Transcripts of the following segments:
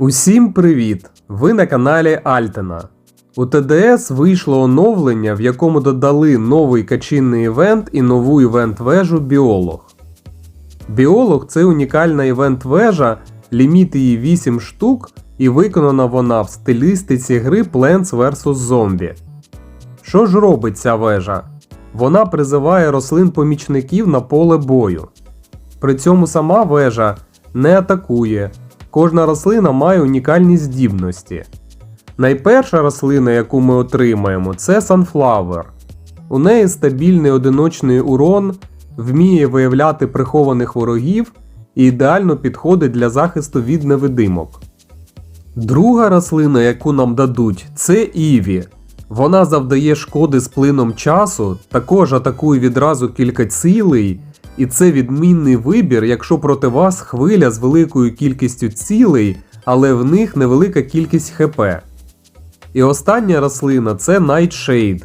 Усім привіт! Ви на каналі Альтена. У ТДС вийшло оновлення, в якому додали новий качинний івент і нову івент-вежу Біолог. Біолог це унікальна івент-вежа, ліміт її 8 штук, і виконана вона в стилістиці гри Plants vs Zombie. Що ж робить ця вежа? Вона призиває рослин-помічників на поле бою. При цьому сама вежа не атакує. Кожна рослина має унікальні здібності. Найперша рослина, яку ми отримаємо, це Sunflower. У неї стабільний одиночний урон, вміє виявляти прихованих ворогів і ідеально підходить для захисту від невидимок. Друга рослина, яку нам дадуть, це Іві. Вона завдає шкоди з плином часу, також атакує відразу кілька цілей, і це відмінний вибір, якщо проти вас хвиля з великою кількістю цілей, але в них невелика кількість ХП. І остання рослина це Nightshade.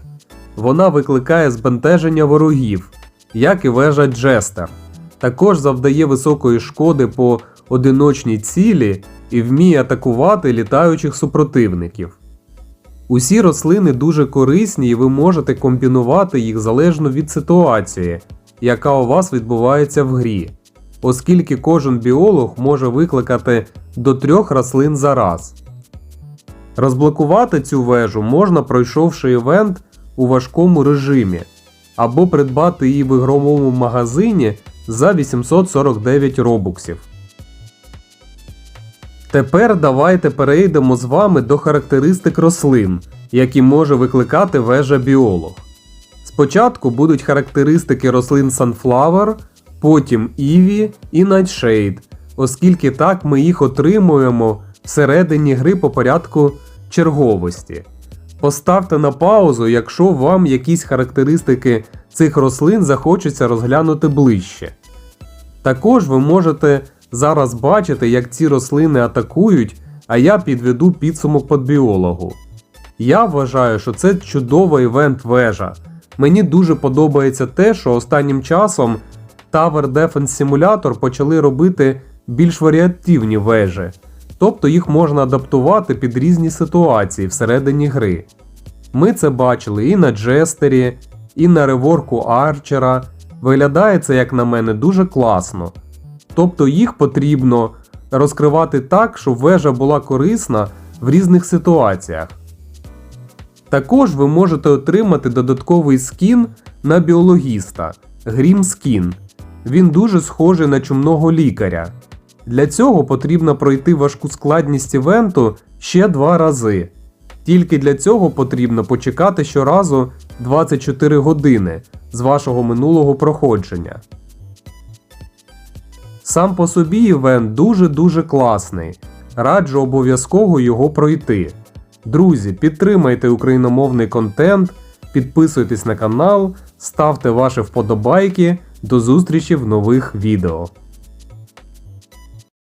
Вона викликає збентеження ворогів, як і вежа Джестер. Також завдає високої шкоди по одиночній цілі і вміє атакувати літаючих супротивників. Усі рослини дуже корисні і ви можете комбінувати їх залежно від ситуації, яка у вас відбувається в грі, оскільки кожен біолог може викликати до трьох рослин за раз. Розблокувати цю вежу можна пройшовши івент у важкому режимі, або придбати її в ігровому магазині за 849 робуксів. Тепер давайте перейдемо з вами до характеристик рослин, які може викликати вежа біолог. Спочатку будуть характеристики рослин Sunflower, потім Ivy і Nightshade, оскільки так ми їх отримуємо всередині гри по порядку черговості. Поставте на паузу, якщо вам якісь характеристики цих рослин захочеться розглянути ближче. Також ви можете зараз бачити, як ці рослини атакують, а я підведу підсумок по біологу. Я вважаю, що це чудова івент вежа. Мені дуже подобається те, що останнім часом Tower Defense Simulator почали робити більш варіативні вежі, тобто їх можна адаптувати під різні ситуації всередині гри. Ми це бачили і на Джестері, і на реворку Арчера. Виглядає це, як на мене, дуже класно. Тобто їх потрібно розкривати так, щоб вежа була корисна в різних ситуаціях. Також ви можете отримати додатковий скін на біологіста Grim Skin. Він дуже схожий на чумного лікаря. Для цього потрібно пройти важку складність івенту ще два рази. Тільки для цього потрібно почекати щоразу 24 години з вашого минулого проходження. Сам по собі івент дуже-дуже класний. Раджу обов'язково його пройти. Друзі, підтримайте україномовний контент, підписуйтесь на канал, ставте ваші вподобайки. До зустрічі в нових відео.